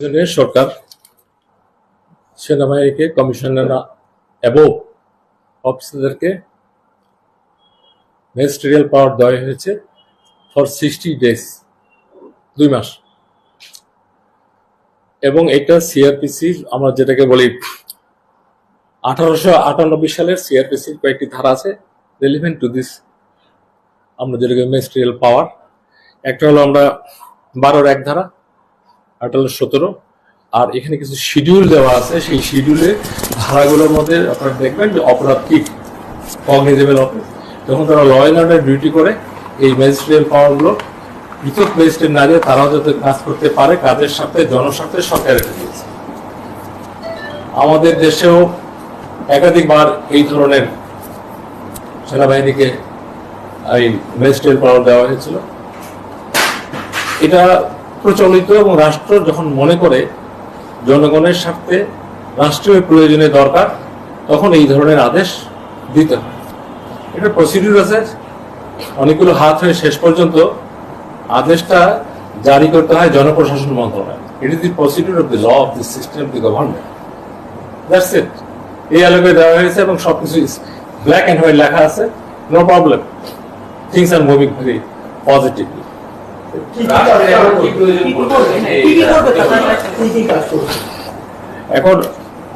সরকার সেনাবাহিনীকে কমিশনার এবং অফিসারদেরকে magisterial power দেওয়া হয়েছে ফর সিক্সটি ডেজ দুই মাস। এবং এটা সিআরপিসি আমরা যেটাকে বলি আঠারোশো আটানব্বই সালের সিআরপিসির কয়েকটি ধারা আছে রেলিভেন্ট টু দিস আমরা যেটাকে ম্যাজিস্ট্রিয়াল পাওয়ার একটা হলো আমরা বারোর এক ধারা হলো সতেরো। আর এখানে কিছু শিডিউল দেওয়া আছে। সেই শিডিউলে ধারাগুলোর মধ্যে আপনারা দেখবেন যে অপরাধ কি কগনিজেবল অফিস যখন তারা ল অ্যান্ড অর্ডার ডিউটি করে, এই ম্যাজিস্ট্রিয়াল পাওয়ারগুলো পৃথক ম্যাজিস্ট্রেট না দিয়ে তারাও যাতে কাজ করতে পারে কাজের সাথে, জনস্বার্থে সরকার রেখে দিয়েছে আমাদের দেশেও একাধিকবার এই ধরনের সেনাবাহিনীকে এই ম্যাজিস্ট্রিয়াল পাওয়ার দেওয়া হয়েছিল। এটা প্রচলিত এবং রাষ্ট্র যখন মনে করে জনগণের স্বার্থে রাষ্ট্রীয় প্রয়োজনে দরকার, তখন এই ধরনের আদেশ দিতে হয়। এটা প্রসিডিউর আছে। অনেকগুলো হাত হয়ে শেষ পর্যন্ত আদেশটা জারি করতে হয় জনপ্রশাসন মন্ত্রণালয়। It is the procedure of the law of the system of the government that's it এই আলোকে দেওয়া হয়েছে এবং সবকিছু ব্ল্যাক অ্যান্ড হোয়াইট লেখা আছে। No problem things are moving very positively এখন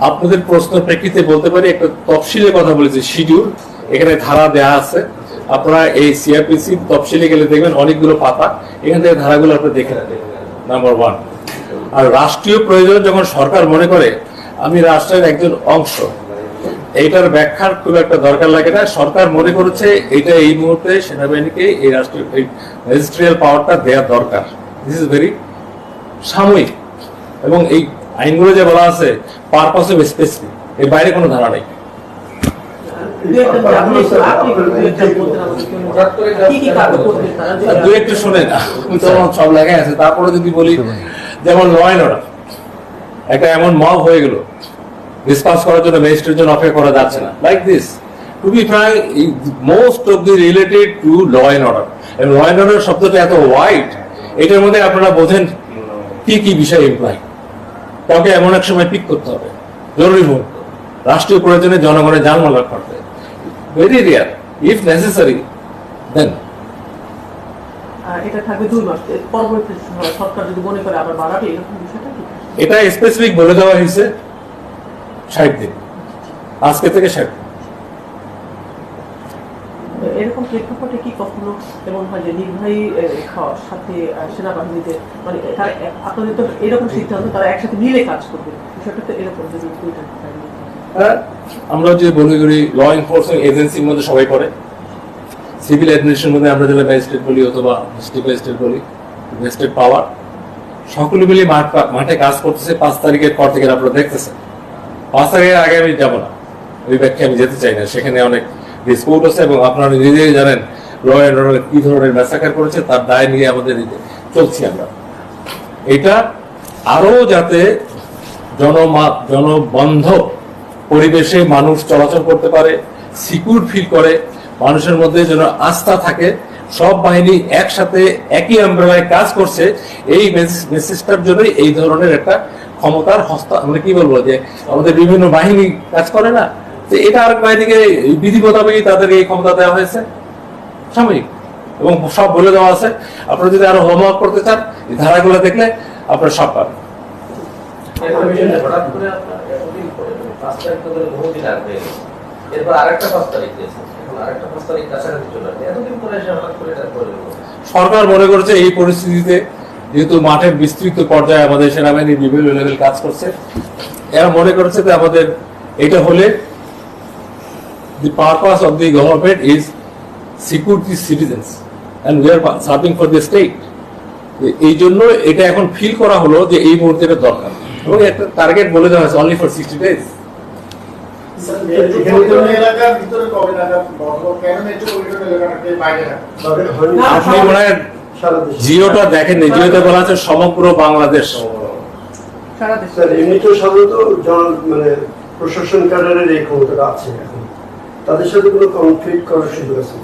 আপনাদের প্রশ্ন প্রেক্ষিতে বলতে পারি একটা তফসিলের কথা বলেছি শিডিউল। এখানে ধারা দেয়া আছে। আপনারা এই সিআরপিসি তফসিলে গেলে দেখবেন অনেকগুলো পাতা। এখান থেকে ধারাগুলো আপনি দেখে নেবেন। নাম্বার ওয়ান আর রাষ্ট্রীয় প্রয়োজন যখন সরকার মনে করে আমি রাষ্ট্রের একজন অংশ এইটার ব্যাখ্যার খুব একটা দরকার লাগে না। সরকার মনে করেছে এটা এই মুহূর্তে সেনাবাহিনীকে এই রাষ্ট্রীয় এই পাওয়ারটা দেওয়া দরকার। দিস ইজ ভেরি সাময়িক। এবং এই আইনগুলো যে বলা আছে পারপাস অফ স্পেসিফিক এর বাইরে কোনো ধারা নেই। দু একটু তো আমার সব লেখাই আছে, তারপরে যদি বলি, যেমন ল অ্যান্ড অর্ডার একটা এমন মব হয়ে গেল ডিসকাস করার জন্য ম্যাজিস্ট্রেট জন্য অপেক্ষা করা যাচ্ছে না। Like this to be frank most of the related to law and order law and order শব্দটা এত ওয়াইড এটার মধ্যে আপনারা বোঝেন কি কি বিষয় ইমপ্লাই কাউকে এমন এক সময় পিক করতে হবে। জরুরি মুহূর্ত রাষ্ট্রীয় প্রয়োজনে জনগণের জানমাল রক্ষা করতে। Very rare if necessary then এটা থাকবে দুই মাস। পরবর্তী সরকার যদি মনে করে আবার বাড়াবে এরকম বিষয়টা এটা স্পেসিফিক বলে দেওয়া হয়েছে। ষাট দিন। আজকে থেকে ষাট দিন। এরকম প্রেক্ষাপটে কি কখনো এমন হয় যে নির্বাহী সাথে সেনাবাহিনীতে মানে তারা আপনাদের তো এরকম সিদ্ধান্ত তারা একসাথে মিলে কাজ করবে? বিষয়টা তো এরকম যদি দুইটা থাকে। হ্যাঁ, আমরা যে করি ল এজেন্সির মধ্যে সবাই পড়ে। সিভিল অ্যাডমিনিস্ট্রেশন মধ্যে আমরা যেটা ম্যাজিস্ট্রেট বলি অথবা ডিস্ট্রিক্ট ম্যাজিস্ট্রেট বলি ম্যাজিস্ট্রেট পাওয়ার সকলে মিলে মাঠ মাঠে কাজ করতেছে পাঁচ তারিখের পর থেকে আপনারা দেখতেছেন। পাঁচ আগে আমি যাব না। ওই ব্যাখ্যা আমি যেতে চাই না। সেখানে অনেক ডিসপুট আছে এবং আপনারা নিজেই জানেন ল অ্যান্ড অর্ডার কি ধরনের ম্যাসাকার করেছে, তার দায় নিয়ে আমাদের চলছি আমরা। এটা আরও যাতে জনমা, জনবন্ধ পরিবেশে মানুষ চলাচল করতে পারে সিকিউর ফিল করে মানুষের মধ্যে যেন আস্থা থাকে, সব বাহিনী একসাথে, একই আমব্রেলায় কাজ করছে, এই মেসেজটার জন্যই এই ধরনের একটা ক্ষমতার হস্তা আমরা কি বলব যে, আমাদের বিভিন্ন বাহিনী কাজ করে না? তো এটা আরেক বাহিনীকে বিধি মোতাবেকই তাদের এই ক্ষমতা দেওয়া হয়েছে। সাময়িক এবং সব বলে দেওয়া আছে। আপনারা যদি আরও হোমওয়ার্ক করতে চান, এই ধারাগুলো দেখলে আপনারা সব পাবেন। এরপর আরেকটা তারিখ দিয়েছে। সরকার মনে করছে এই পরিস্থিতিতে যেহেতু মাঠের বিস্তৃত পর্যায়ে আমাদের সেনাবাহিনী বিভিন্ন লেভেল কাজ করছে, এরা মনে করছে যে আমাদের এটা হলে the purpose of the government is secure the citizens we are serving for the state এই জন্য এটা এখন ফিল করা হলো যে এই মুহূর্তে এটা দরকার। এবং একটা টার্গেট বলে দেওয়া হয়েছে অনলি ফর সিক্সটি ডেজ আপনি মনে হয় জিওটা দেখেননি জিওতে বলা আছে সমগ্র বাংলাদেশ। সারা দেশে। স্যার এমনিতেও সাধারণত জন মানে প্রশাসন ক্যাডারের এই ক্ষমতাটা আছে এখন। তাদের সাথে কোনো কনফ্লিক্ট করার সুযোগ আছে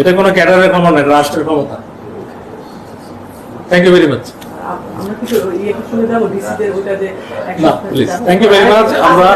এটা কোনো ক্যাডারের ক্ষমতা নয় রাষ্ট্রের ক্ষমতা। থ্যাংক ইউ ভেরি মাচ আমরা কিছু ইয়ে শুনে যাব ডিসিদের ওইটা যে না please thank you very much আমরা